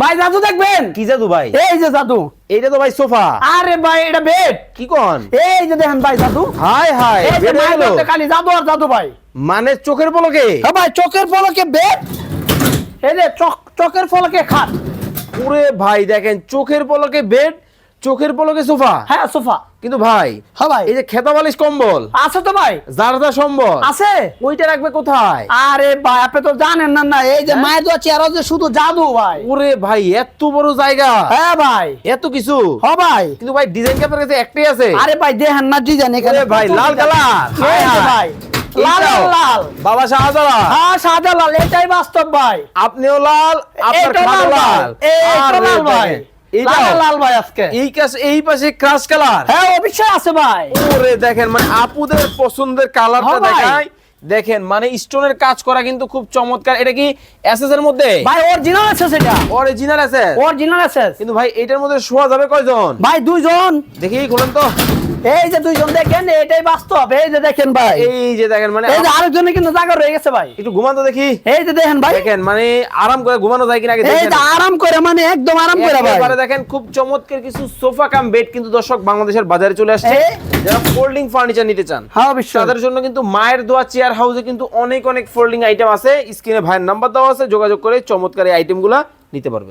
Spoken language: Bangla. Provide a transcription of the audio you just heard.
ভাই জাদু দেখবেন? কি জাদু ভাই? এই যে জাদু। এইটা তো ভাই সোফা। আরে ভাই এটা বেড। কি কোন? এই যে দেখেন ভাই জাদু। হাই হাই এই যে ভাই খালি জাদু আর জাদু ভাই। মানে চোখের পলকে? হ্যাঁ ভাই চোখের পলকে বেড। এই যে চোখ চোখের পলকে খাট। ওরে ভাই দেখেন চোখের পলকে বেড চোখের পলকে সোফা? হ্যাঁ সোফা। কিন্তু ভাই হ্যাঁ ভাই। এই যে খেতা বালিশ কম্বল? আছে তো ভাই। জারদা সম্বল। আছে। ওইটা রাখবে কোথায়? আরে ভাই আপনি তো জানেন না না এই যে মায়ের দোয়া চেয়ার যে শুধু জাদু ভাই। ওরে ভাই এত বড় জায়গা। হ্যাঁ ভাই। এত কিছু? হ ভাই। কিন্তু ভাই ডিজাইন কি আপনার কাছে একটাই আছে? আরে ভাই দেখেন না ডিজাইন এখানে ভাই, লাল কালার। এই যে ভাই লাল লাল বাবা শাহজালাল। হ্যাঁ সাদা লাল এটাই বাস্তব ভাই। আপনিও লাল আপনার লাল ভাই। লাল এইটা লাল ভাই? লাল লাল ভাই আজকে। এই কাছে এই পাশে ক্রাশ কালার হ্যাঁ অবশ্যই আছে ভাই। ওরে দেখেন মানে আপুদের পছন্দের কালারটা হ্যাঁ দেখায় দেখেন মানে স্টোনের কাজ করা কিন্তু খুব চমৎকার। এটা কি এসএস এর মধ্যে? ভাই অরিজিনাল আছে সেটা অরিজিনাল আছে অরিজিনাল আছে কিন্তু ভাই এটার মধ্যে শোয়া যাবে কয়জন? ভাই দুইজন। দেখি খুলেন তো। এই যে দুইজন দেখেন এটাই বাস্তব। এই যে দেখেন ভাই। এই যে দেখেন মানে এই যে আরেকজনে কিন্তু জায়গা রয়ে গেছে ভাই। একটু ঘুমান তো দেখি। এই যে দেখেন ভাই। দেখেন মানে আরাম করে ঘুমানো যায় কিনা আগে এই যে আরাম করে মানে একদম আরাম করে ভাই। একেবারে দেখেন খুব চমৎকার কিছু সোফা কাম বেড কিন্তু দর্শক বাংলাদেশের বাজারে চলে আসছে? যারা ফোল্ডিং ফার্নিচার নিতে চান হ্যাঁ অবশ্যই। তাদের জন্য কিন্তু মায়ের দোয়া চেয়ার হাউসে কিন্তু অনেক অনেক ফোল্ডিং আইটেম আছে। স্ক্রিনে ভাইয়ের নাম্বার দেওয়া আছে যোগাযোগ করে চমৎকার এই আইটেমগুলো নিতে পারবে।